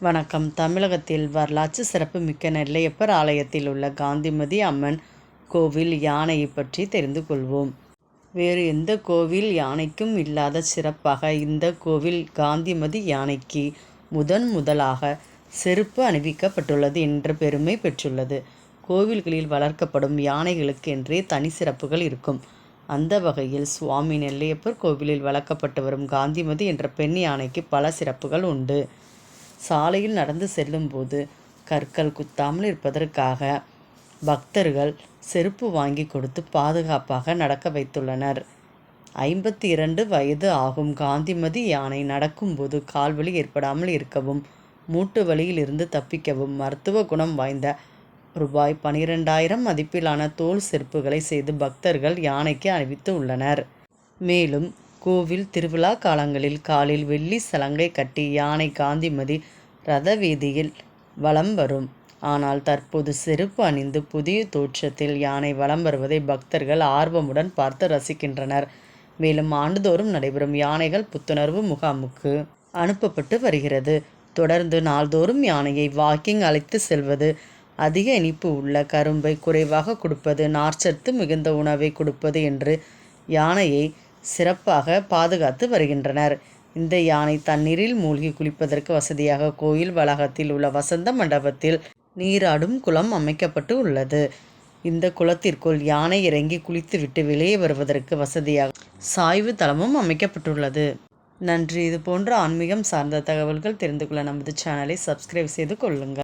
வணக்கம். தமிழகத்தில் வரலாற்று சிறப்புமிக்க நெல்லையப்பர் ஆலயத்தில் உள்ள காந்திமதி அம்மன் கோவில் யானையை பற்றி தெரிந்து கொள்வோம். வேறு எந்த கோவில் யானைக்கும் இல்லாத சிறப்பாக இந்த கோவில் காந்திமதி யானைக்கு முதன் முதலாக செருப்பு அணிவிக்கப்பட்டுள்ளது என்ற பெருமை பெற்றுள்ளது. கோவில்களில் வளர்க்கப்படும் யானைகளுக்கு என்றே தனி சிறப்புகள் இருக்கும். அந்த வகையில் சுவாமி நெல்லையப்பர் கோவிலில் வளர்க்கப்பட்டு வரும் காந்திமதி என்ற பெண் யானைக்கு பல சிறப்புகள் உண்டு. சாலையில் நடந்து செல்லும்போது கற்கள் குத்தாமல் இருப்பதற்காக பக்தர்கள் செருப்பு வாங்கி கொடுத்து பாதுகாப்பாக நடக்க வைத்துள்ளனர். ஐம்பத்தி இரண்டு வயது ஆகும் காந்திமதி யானை நடக்கும்போது கால்வலி ஏற்படாமல் இருக்கவும் மூட்டு வலியில் இருந்து தப்பிக்கவும் மருத்துவ குணம் வாய்ந்த ரூபாய் பனிரெண்டாயிரம் மதிப்பிலான தோல் செருப்புகளை செய்து பக்தர்கள் யானைக்கு அணிவித்து உள்ளனர். மேலும் கோவில் திருவிழா காலங்களில் காலில் வெள்ளி சலங்கை கட்டி யானை காந்திமதி ரத வீதியில் வலம் வரும். ஆனால் தற்போது செருப்பு அணிந்து புதிய தோற்றத்தில் யானை வலம் வருவதை பக்தர்கள் ஆர்வமுடன் பார்த்து ரசிக்கின்றனர். மேலும் ஆண்டுதோறும் நடைபெறும் யானைகள் புத்துணர்வு முகாமுக்கு அனுப்பப்பட்டு வருகிறது. தொடர்ந்து நாள்தோறும் யானையை வாக்கிங் அழைத்து செல்வது அதிக இனிப்பு உள்ள கரும்பை குறைவாக கொடுப்பது நார்ச்சத்து மிகுந்த உணவை கொடுப்பது என்று யானையை சிறப்பாக பாதுகாத்து வருகின்றனர். இந்த யானை தண்ணீரில் மூழ்கி குளிப்பதற்கு வசதியாக கோயில் வளாகத்தில் உள்ள வசந்த மண்டபத்தில் நீராடும் குளம் அமைக்கப்பட்டு உள்ளது. இந்த குளத்திற்குள் யானை இறங்கி குளித்துவிட்டு வெளியே வருவதற்கு வசதியாக சாய்வு தளமும் அமைக்கப்பட்டுள்ளது. நன்றி. இது போன்ற ஆன்மீகம் சார்ந்த தகவல்கள் தெரிந்து கொள்ள நமது சேனலை சப்ஸ்கிரைப் செய்து கொள்ளுங்கள்.